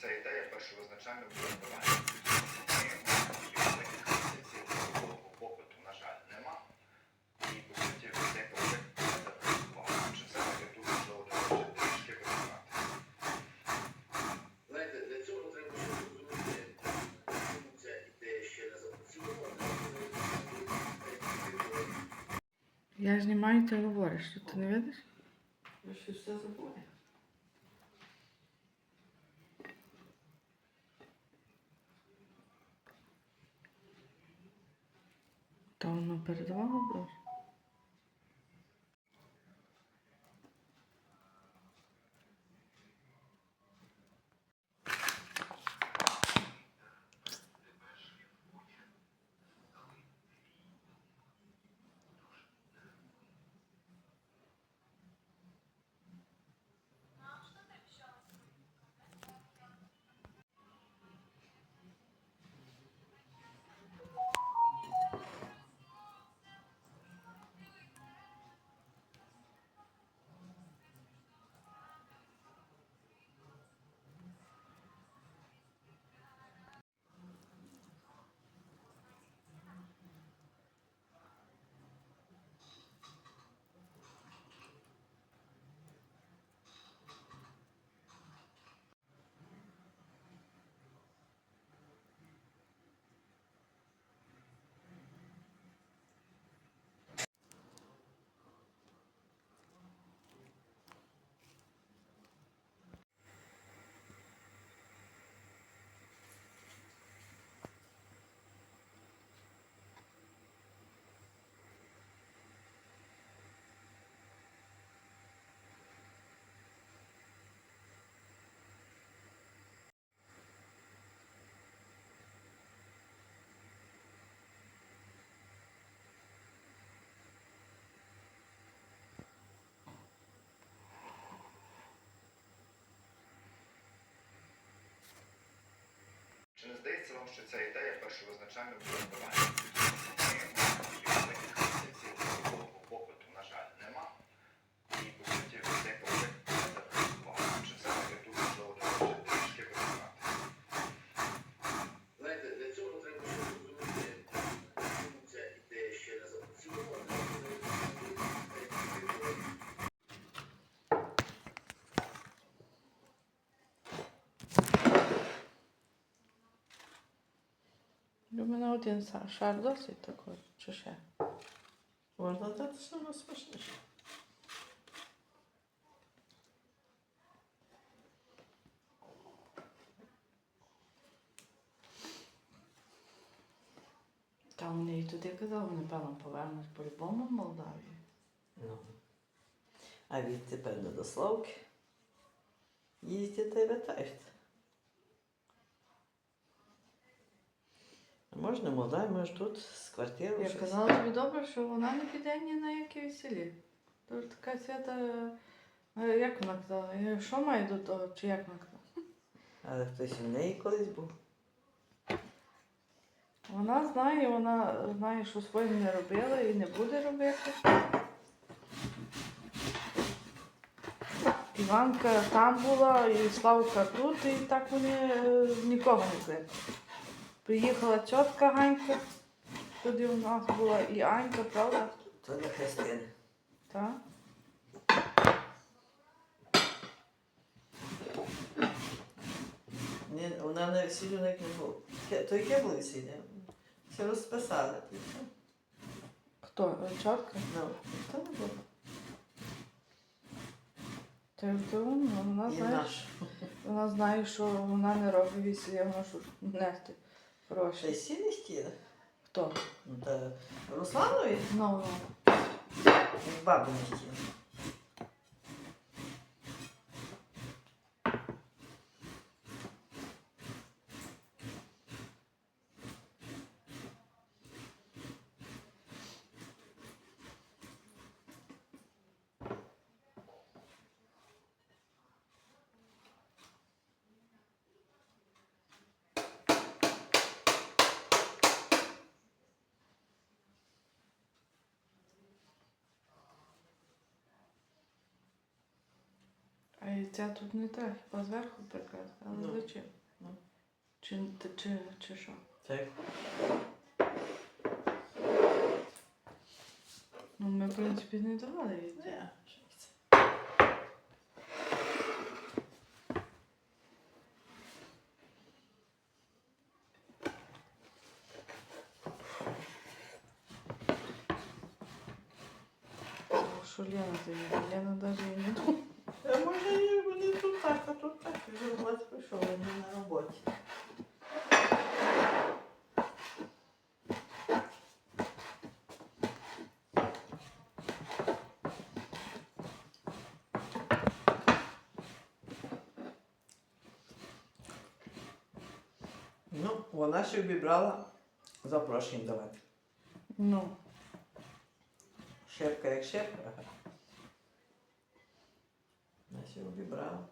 ця ідея першовизначально буде впливати. Таких інвестицій військового попиту, на жаль, нема. І, по суті, буде багато. Чи все-таки тут можливо трішки виконати? Знаєте, для цього треба ще зрозуміти, чому ця ідея ще не запрацювала. Я знімаю, ти говориш, що ти не видиш? Я ще все забуду. Та воно що ця ідея першовизначально була? Таких інвестицій військового попиту, на жаль, нема. І, по суті, цей проєкт буде багато. Чи все-таки тут можливо трішки виконати? Знаєте, для цього треба ще зрозуміти, чому ця ідея ще не запрацювала. У мене один шар досить такий, чи ще? Можна дати саме смачніше. Та вони і туди казали, напевно, повернуть по-любому в Молдавію. Ну. А відтепер до Славки їздять і вертають. Можна Молдаві, може тут з квартири Я щось. казала тобі добре, що вона не піде ні на яке весілля. Тож така свята, е, як вона казала, е, що має до того, чи як вона казала? Але хтось у неї колись був. Вона знає, вона знає, що своїм не робила і не буде робити. Іванка там була, і Славка тут, і так вони е, нікого не кликали. Приїхала тітка Ганька, туди у нас була і Анька, правда? То для Христини. Так. Ні, вона на весіллю не було. То яке було весілля? Все розписали. Хто? Тітка? Ну, ніхто не було. Та то вона знає, наш. вона знає, що вона не робить весілля, вона що нести гроші. сіли хотіли. Хто? Ну, та Русланові Ну, ну. бабу не хотіли. Яйця тут не треба, хіба зверху прикрасти. Але Ну. зачем? Ну. Чи, чи, чи, чи що? Так. Ну, ми, в принципі, не давали яйця. Ні, що це? Що Лена заїде? Лена навіть і не думає. Вже у вас пішов, вони на роботі. Ну, вона ще обібрала запрошення давати. Ну, Щепка як щепка. Вона ще обібрала.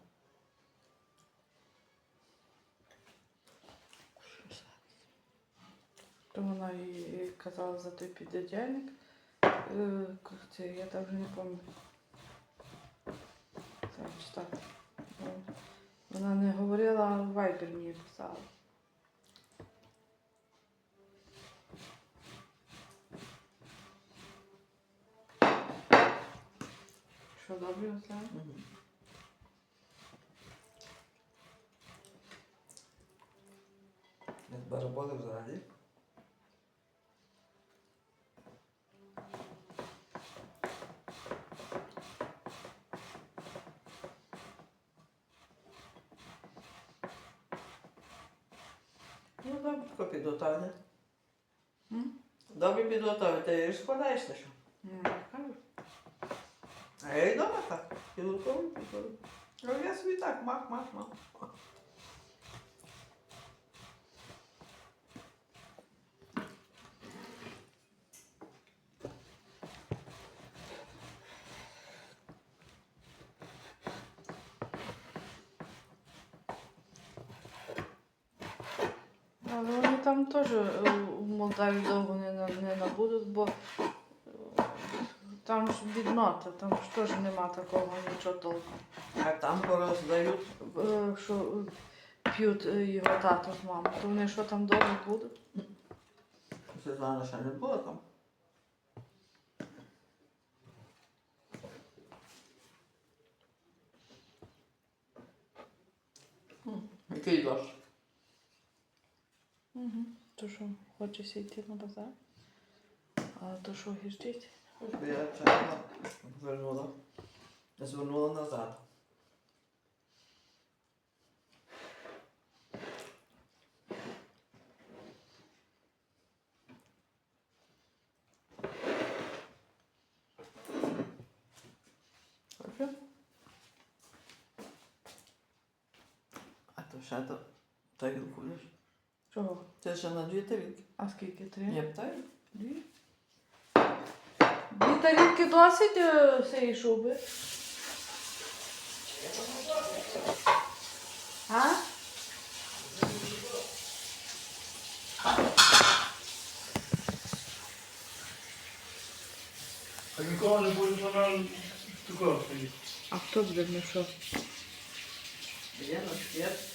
То вона і казала за той підодяльник. Це я так вже не пам'ятаю. Читати. Ну, Вона не говорила, а в Viber мені писала. Що добре, Руслан? Мгм. Не бараболи взагалі. Ну, добре підготовлено. М? Добре підготовлено. Ти ж складаєшся що? Ну, я кажу. А я й дома так. Підготовлю, підготовлю. А я собі так, мах, мах, мах. Але вони там теж е, в Молдаві довго не, не набудуть, бо е, там ж біднота, там ж теж нема такого нічого толком. А там пороздають. Е, Що п'ють його тато з мамою, то вони що там довго будуть? Світлана ще не було там. Який дощ? То що, хочеться йти на базар? А то що гірчить? Я чекала, звернула. Звернула назад. А то ще то тарілку лиш. Чого? Це ще на дві тарілки. А скільки три? Ні, тарілки. Дві. Дві тарілки досить е, цієї шуби. А? А нікого не буде вона такого стоїть. А хто буде мішав? Є на світ.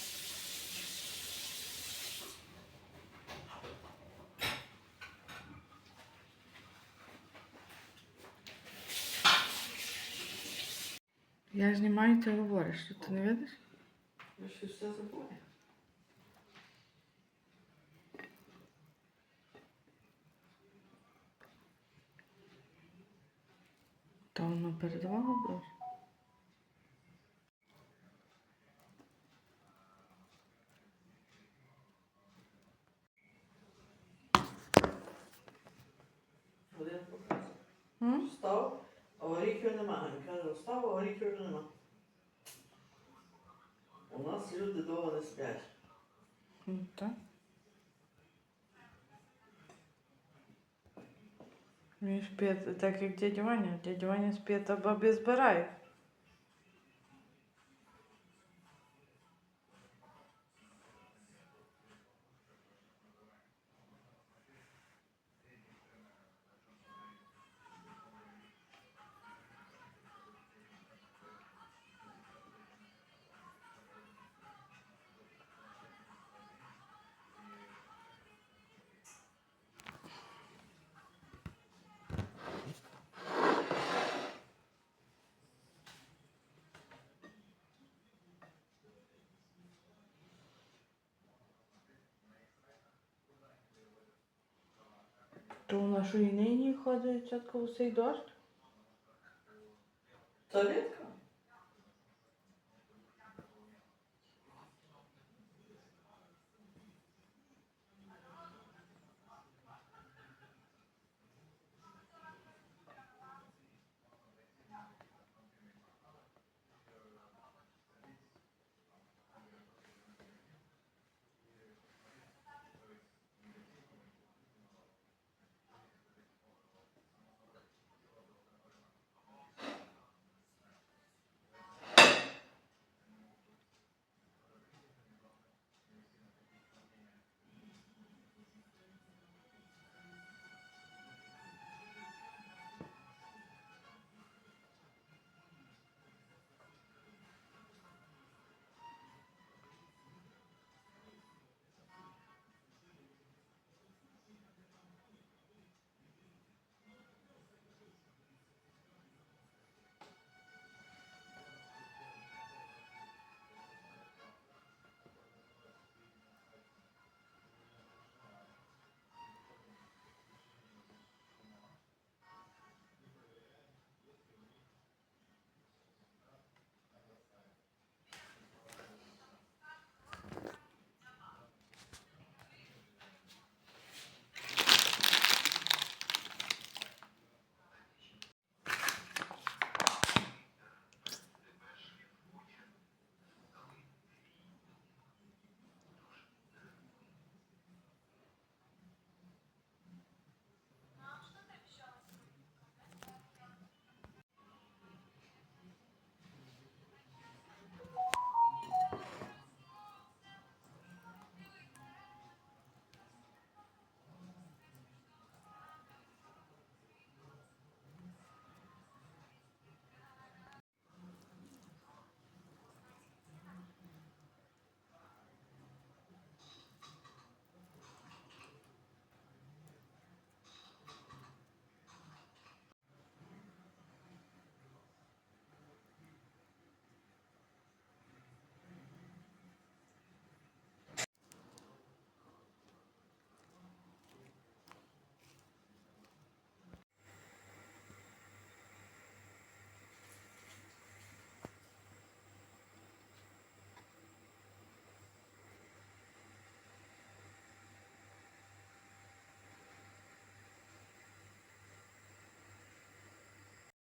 Я знімаю, ти говориш, що ти не видиш? Ви що все забули? Та воно боже. Один показує. Встав, а оріхів нема. Він каже, встав, а оріхів вже нема. У нас люди довго не сплять. М, Так. Він спить так, як дядя Ваня. Дядя Ваня спить, а бабі збирає. То вона що і нині ходить чітко усей дощ? То рідко